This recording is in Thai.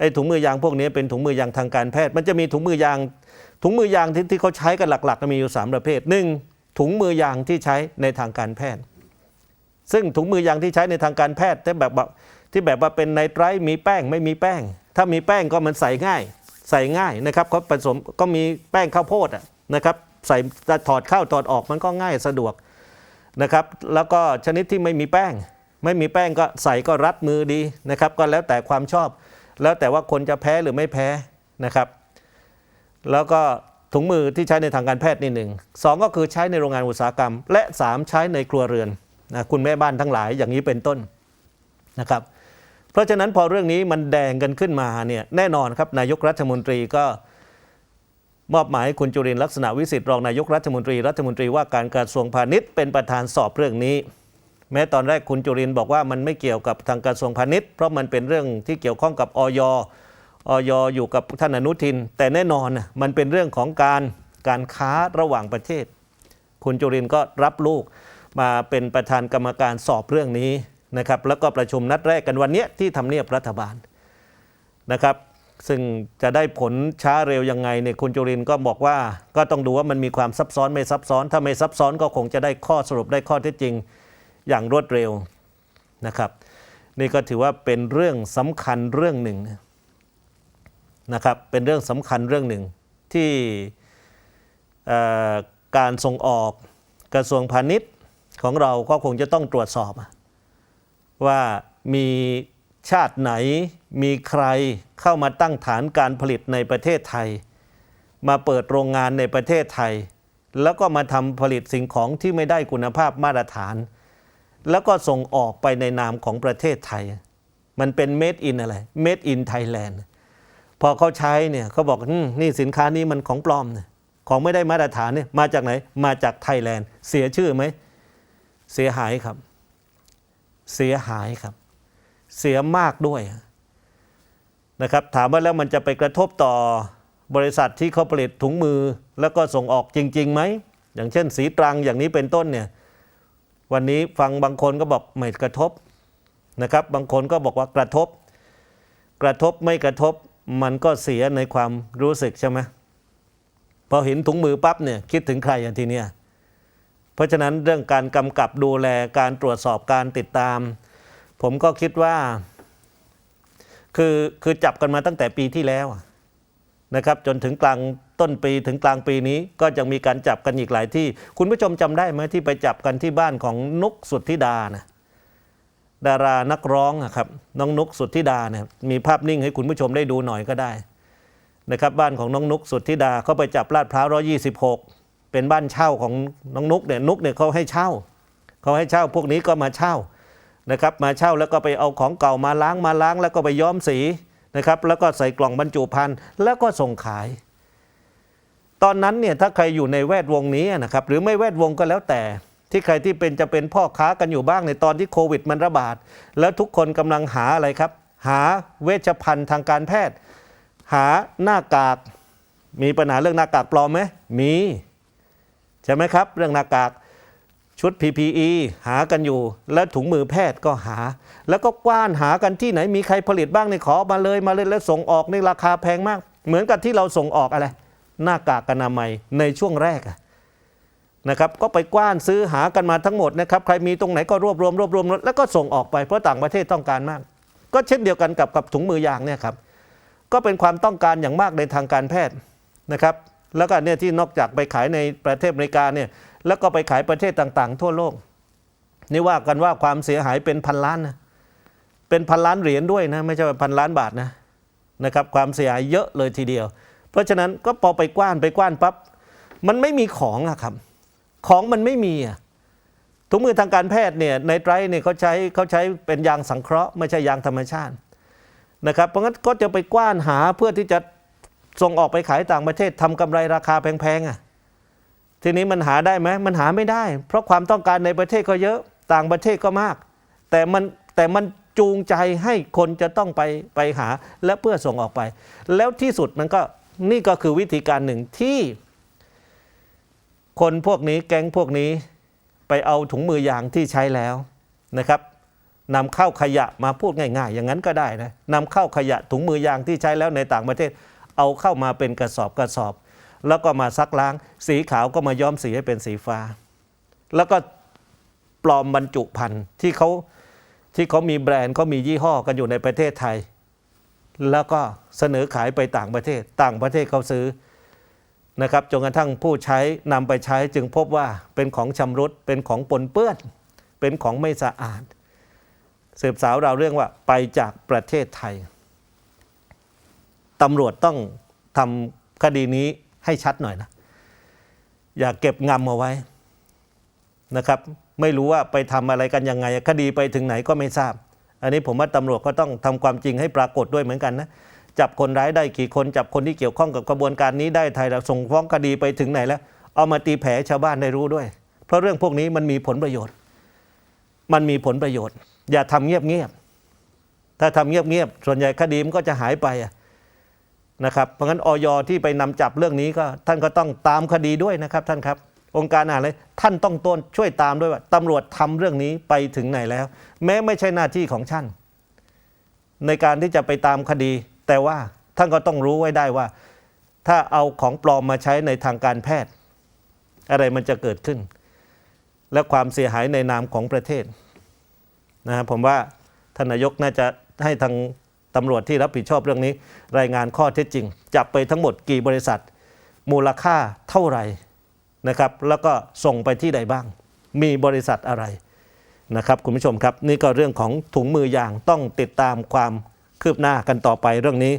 ไอ้ถุงมือยางพวกนี้เป็นถุงมือยางทางการแพทย์ มันจะมีถุงมือยาง ถุงมือยางที่ที่เขาใช้กันหลักๆมีอยู่สามประเภทหนึ่งถุงมือยางที่ใช้ในทางการแพทย์ ซึ่งถุงมือยางที่ใช้ในทางการแพทย์ที่แบบว่าที่แบบว่าเป็นไนไตรท์มีแป้งไม่มีแป้ง ถ้ามีแป้งก็มันใส่ง่าย ใส่ง่ายนะครับเขาผสมก็มีแป้งข้าวโพดนะครับใส่ถอดเข้าถอดออกมันก็ง่ายสะดวกนะครับ แล้วก็ชนิดที่ไม่มีแป้ง ไม่มีแป้งก็ใส่ก็รัดมือดีนะครับ ก็แล้วแต่ความชอบ แล้วแต่ว่าคนจะแพ้หรือไม่แพ้นะครับ แล้วก็ถุงมือที่ใช้ในทางการแพทย์นี่หนึ่งสองก็คือใช้ในโรงงานอุตสาหกรรม และสามใช้ในครัวเรือนนะคุณแม่บ้านทั้งหลายอย่างนี้เป็นต้นนะครับ เพราะฉะนั้นพอเรื่องนี้มันแดงกันขึ้นมาเนี่ยแน่นอนครับนายกรัฐมนตรีก็มอบหมายคุณจุรินลักษณะวิสิทธิ์รองนายกรัฐมนตรีรัฐมนตรีว่าการกระทรวงพาณิชย์เป็นประธานสอบเรื่องนี้ แม้ตอนแรกคุณจุรินบอกว่ามันไม่เกี่ยวกับทางกระทรวงพาณิชย์เพราะมันเป็นเรื่องที่เกี่ยวข้องกับออยออยอยู่กับท่านอนุทิน แต่แน่นอนมันเป็นเรื่องของการการค้าระหว่างประเทศ คุณจุรินก็รับลูกมาเป็นประธานกรรมการสอบเรื่องนี้นะครับแล้วก็ประชุมนัดแรกกันวันนี้ที่ทำเนียบรัฐบาลนะครับ ซึ่งจะได้ผลช้าเร็วยังไงเนี่ยคุณจุรินก็บอกว่า ก็ต้องดูว่ามันมีความซับซ้อนไม่ซับซ้อน ถ้าไม่ซับซ้อนก็คงจะได้ข้อสรุปได้ข้อเท็จจริง อย่างรวดเร็วนะครับนี่ก็ถือว่าเป็นเรื่องสำคัญเรื่องหนึ่งนะครับเป็นเรื่องสำคัญเรื่องหนึ่งที่การส่งออกกระทรวงพาณิชย์ของเราก็คงจะต้องตรวจสอบ ว่ามีชาติไหนมีใครเข้ามาตั้งฐานการผลิตในประเทศไทย มาเปิดโรงงานในประเทศไทย แล้วก็มาทำผลิตสิ่งของที่ไม่ได้คุณภาพมาตรฐาน แล้วก็ส่งออกไปในนามของประเทศไทย มันเป็น made in อะไร made in Thailand พอเขาใช้เนี่ยเขาบอกนี่สินค้านี้มันของปลอมเนี่ยของไม่ได้มาตรฐานเนี่ยมาจากไหน มาจากไทยแลนด์ เสียชื่อไหม เสียหายครับ เสียหายครับ เสียมากด้วยนะครับ ถามว่าแล้วมันจะไปกระทบต่อบริษัทที่เขาผลิตถุงมือ แล้วก็ส่งออกจริงๆไหม อย่างเช่น สีตรังอย่างนี้เป็นต้นเนี่ย วันนี้ฟังบางคนก็บอกไม่กระทบนะครับ บางคนก็บอกว่ากระทบ กระทบไม่กระทบมันก็เสียในความรู้สึกใช่ไหมพอเห็นถุงมือปั๊บเนี่ยคิดถึงใครอย่างทีเนี้ยเพราะฉะนั้นเรื่องการกำกับดูแลการตรวจสอบการติดตาม ผมก็คิดว่า คือคือจับกันมาตั้งแต่ปีที่แล้วอะ นะครับจนถึงกลางต้นปีถึงกลางปีนี้ก็ยังมีการจับกันอีกหลายที่ คุณผู้ชมจำได้ไหมที่ไปจับกันที่บ้านของนุกสุทธิดานะดารานักร้องอะครับน้องนุกสุทธิดาเนี่ยมีภาพนิ่งให้คุณผู้ชมได้ดูหน่อยก็ได้นะครับบ้านของน้องนุกสุทธิดาเขาไปจับลาดพร้าวร้อยี่สิบหกเป็นบ้านเช่าของน้องนุกเนี่ยนุกเนี่ยเขาให้เช่าเขาให้เช่าพวกนี้ก็มาเช่านะครับมาเช่าแล้วก็ไปเอาของเก่ามาล้างมาล้าง แล้วก็ไปย้อมสี นะครับแล้วก็ใส่กล่องบรรจุภัณฑ์แล้วก็ส่งขาย ตอนนั้นเนี่ยถ้าใครอยู่ในแวดวงนี้นะครับหรือไม่แวดวงก็แล้วแต่ ที่ใครที่เป็นจะเป็นพ่อค้ากันอยู่บ้างในตอนที่โควิดมันระบาด แล้วทุกคนกำลังหาอะไรครับ หาเวชภัณฑ์ทางการแพทย์ หาหน้ากาก มีปัญหาเรื่องหน้ากากปลอมไหมมีใช่ไหมครับ เรื่องหน้ากาก ชุด PPE หากันอยู่ แล้วถุงมือแพทย์ก็หา แล้วก็กว้านหากันที่ไหนมีใครผลิตบ้างในขอมาเลยมาเลยแล้วส่งออกในราคาแพงมาก เหมือนกับที่เราส่งออกอะไร หน้ากากอนามัยในช่วงแรกนะครับก็ไปกว้านซื้อหากันมาทั้งหมดนะครับใครมีตรงไหนก็รวบรวมรวบรวมแล้วก็ส่งออกไปเพราะต่างประเทศต้องการมาก ก็เช่นเดียวกันกับกับถุงมือยางเนี่ยครับก็เป็นความต้องการอย่างมากในทางการแพทย์นะครับแล้วก็เนี่ยที่นอกจากไปขายในประเทศอเมริกาเนี่ย แล้วก็ไปขายประเทศต่างๆ ทั่วโลก นี่ว่ากันว่าความเสียหายเป็นพันล้านนะเป็นพันล้านเหรียญด้วยนะไม่ใช่พันล้านบาทนะนะครับความเสียหายเยอะเลยทีเดียว เพราะฉะนั้นก็พอไปกว้านไปกว้านปั๊บมันไม่มีของอะครับ ของมันไม่มีอะถุงมือทางการแพทย์เนี่ยในไตรเนี่ยเขาใช้เขาใช้เป็นยางสังเคราะห์ไม่ใช่ยางธรรมชาตินะครับ เพราะงั้นก็จะไปกว้านหาเพื่อที่จะส่งออกไปขายต่างประเทศทำกำไรราคาแพงๆอะ ทีนี้มันหาได้ไหมมันหาไม่ได้ เพราะความต้องการในประเทศก็เยอะต่างประเทศก็มาก แต่มันแต่มันจูงใจให้คนจะต้องไปไปหาและเพื่อส่งออกไป แล้วที่สุดมันก็นี่ก็คือวิธีการหนึ่งที่ คนพวกนี้แก๊งพวกนี้ไปเอาถุงมือยางที่ใช้แล้วนะครับนำเข้าขยะมาพูดง่าย ๆ อย่างนั้นก็ได้นะนำเข้าขยะถุงมือยางที่ใช้แล้วในต่างประเทศ เอาเข้ามาเป็นกระสอบกระสอบ แล้วก็มาซักล้าง สีขาวก็มาย้อมสีให้เป็นสีฟ้า แล้วก็ปลอมบรรจุภัณฑ์ที่เขาที่เขามีแบรนด์เขามียี่ห้อกันอยู่ในประเทศไทย แล้วก็เสนอขายไปต่างประเทศ ต่างประเทศเขาซื้อนะครับจนกระทั่งผู้ใช้นำไปใช้จึงพบว่าเป็นของชำรุดเป็นของปนเปื้อน เป็นของไม่สะอาดสืบสาวเราเรื่องว่าไปจากประเทศไทยตำรวจต้องทำคดีนี้ ให้ชัดหน่อยนะ อย่าเก็บงำเอาไว้นะครับ ไม่รู้ว่าไปทำอะไรกันยังไงคดีไปถึงไหนก็ไม่ทราบ อันนี้ผมว่าตำรวจก็ต้องทำความจริงให้ปรากฏด้วยเหมือนกันนะจับคนร้ายได้กี่คนจับคนที่เกี่ยวข้องกับกระบวนการนี้ได้ไทยเราส่งฟ้องคดีไปถึงไหนแล้ว เอามาตีแผลชาวบ้านได้รู้ด้วย เพราะเรื่องพวกนี้มันมีผลประโยชน์ มันมีผลประโยชน์ อย่าทำเงียบๆถ้าทำเงียบๆส่วนใหญ่คดีมันก็จะหายไปอะ นะครับเพราะงั้นออยที่ไปนำจับเรื่องนี้ก็ท่านก็ต้องตามคดีด้วยนะครับท่านครับ องค์การอาหารเลยท่านต้องต้นช่วยตามด้วยว่าตำรวจทำเรื่องนี้ไปถึงไหนแล้ว แม้ไม่ใช่หน้าที่ของท่านในการที่จะไปตามคดี แต่ว่าท่านก็ต้องรู้ไว้ได้ว่า ถ้าเอาของปลอมมาใช้ในทางการแพทย์ อะไรมันจะเกิดขึ้น และความเสียหายในนามของประเทศนะครับผมว่าท่านนายกน่าจะให้ทาง ตำรวจที่รับผิดชอบเรื่องนี้ รายงานข้อเท็จจริง จับไปทั้งหมดกี่บริษัท มูลค่าเท่าไหร่นะครับ แล้วก็ส่งไปที่ใดบ้าง มีบริษัทอะไรนะครับคุณผู้ชมครับ นี่ก็เรื่องของถุงมือยางต้องติดตามความคืบหน้ากันต่อไปเรื่องนี้